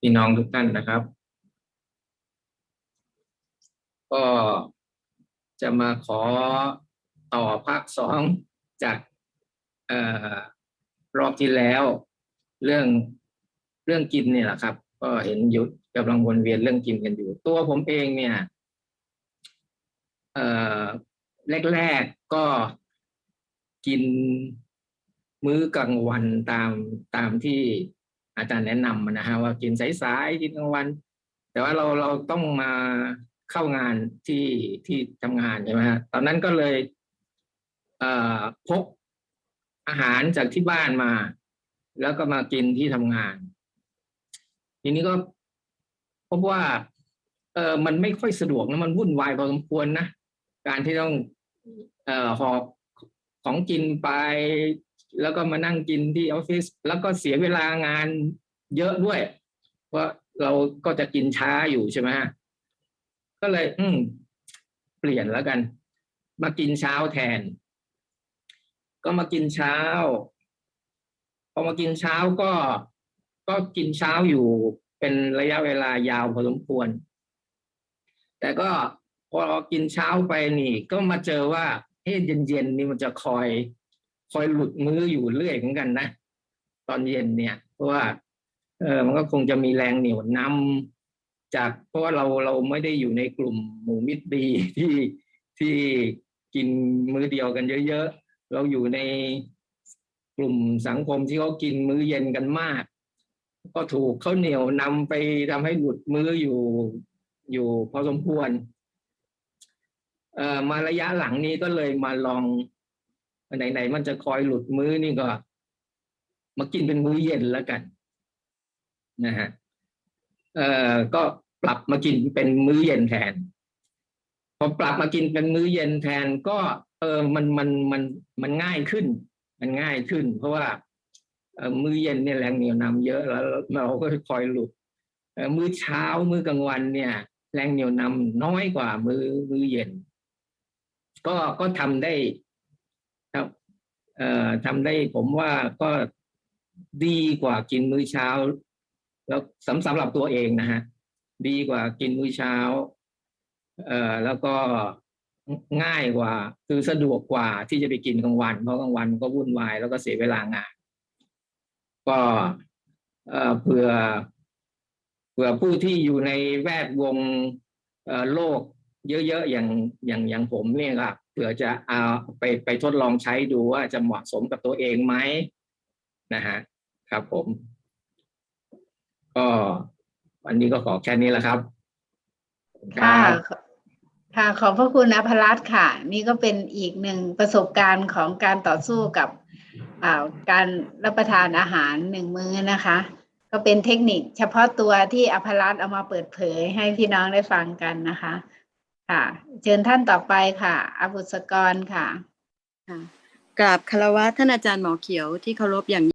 พี่น้องทุกท่านนะครับ ก็จะมาขอต่อภาคสองจากออรอบที่แล้ว เรื่องเรื่องกินเนี่ยแหละครับ ก็เห็นยุดกำลังวนเวียนเรื่องกินกันอยู่ ตัวผมเองเนี่ยแรกๆก็กินมื้อกลางวันตามตามที่ อาจารย์แนะนำนะฮะว่ากินสายๆกินกลางวัน แต่ว่าเราเราต้องมาเข้างานที่ที่ทำงานใช่ไหมฮะตอนนั้นก็เลยเอ่อพกอาหารจากที่บ้านมา แล้วก็มากินที่ทำงาน ทีนี้ก็พบว่าเออมันไม่ค่อยสะดวกนะมันวุ่นวายพอสมควรนะการที่ต้อง เอ่อหอบของกินไป แล้วก็มานั่งกินที่ออฟฟิศแล้วก็เสียเวลางานเยอะด้วยเพราะเราก็จะกินช้าอยู่ใช่ไหมฮะก็เลย อืม เปลี่ยนแล้วกัน มากินเช้าแทน ก็มากินเช้า พอมากินเช้าก็ ก็กินเช้าอยู่เป็นระยะเวลายาวพอสมควร แต่ก็พอกินเช้าไปนี่ ก็มาเจอว่าเฮ้ยเย็นๆนี่มันจะคอย คอยหลุดมืออยู่เรื่อยเหมือนกันนะ ตอนเย็นเนี่ย เพราะว่าเออมันก็คงจะมีแรงเหนี่ยวนำจากเพราะว่าเราเราไม่ได้อยู่ในกลุ่มหมู่มิตรดีที่ที่กินมื้อเดียวกันเยอะๆ เราอยู่ในกลุ่มสังคมที่เขากินมื้อเย็นกันมาก ก็ถูกเขาเหนี่ยวนำไปทำให้หลุดมืออยู่อยู่พอสมควรเอ่อมาระยะหลังนี้ก็เลยมาลอง ไหนๆมันจะคอยหลุดมื้อนี่ก็ มากินเป็นมื้อเย็นแล้วกันนะฮะเอ่อก็ปรับมากินเป็นมื้อเย็นแทนพอปรับมากินเป็นมื้อเย็นแทนก็ เออมันมันมันมันง่ายขึ้น มันง่ายขึ้น เพราะว่าเออมื้อเย็นเนี่ยแรงเหนี่ยวนำเยอะแล้วเราก็คอยหลุดเออมื้อเช้ามื้อกลางวันเนี่ย แรงเหนี่ยวนำน้อยกว่ามื้อมื้อเย็น ก็ก็ทำได้ ทำได้ผมว่าก็ดีกว่ากินมื้อเช้า แล้วสำสำหรับตัวเองนะฮะดีกว่ากินมื้อเช้าเอ่อแล้วก็ง่ายกว่า คือสะดวกกว่าที่จะไปกินกลางวัน เพราะกลางวันก็วุ่นวายแล้วก็เสียเวลางาน ก็เอ่อเผื่อเผื่อผู้ที่อยู่ในแวดวงเอ่อโลก เยอะๆอย่างอย่างอย่างผมเนี่ยครับเผื่อจะเอาไปไปทดลองใช้ดูว่าจะเหมาะสมกับตัวเองไหมนะฮะครับผม ก็วันนี้ก็ขอแค่นี้แหละครับค่ะค่ะขอบพระคุณอภรัตค่ะ นี่ก็เป็นอีกหนึ่งประสบการณ์ของการต่อสู้กับาการรับประทานอาหารหนึ่งมื้อนะคะ ก็เป็นเทคนิคเฉพาะตัวที่อภรัตเอามาเปิดเผยให้พี่น้องได้ฟังกันนะคะ ค่ะ เชิญท่านต่อไปค่ะ อบุษกรค่ะค่ะ กราบคารวะท่านอาจารย์หมอเขียวที่เคารพอย่าง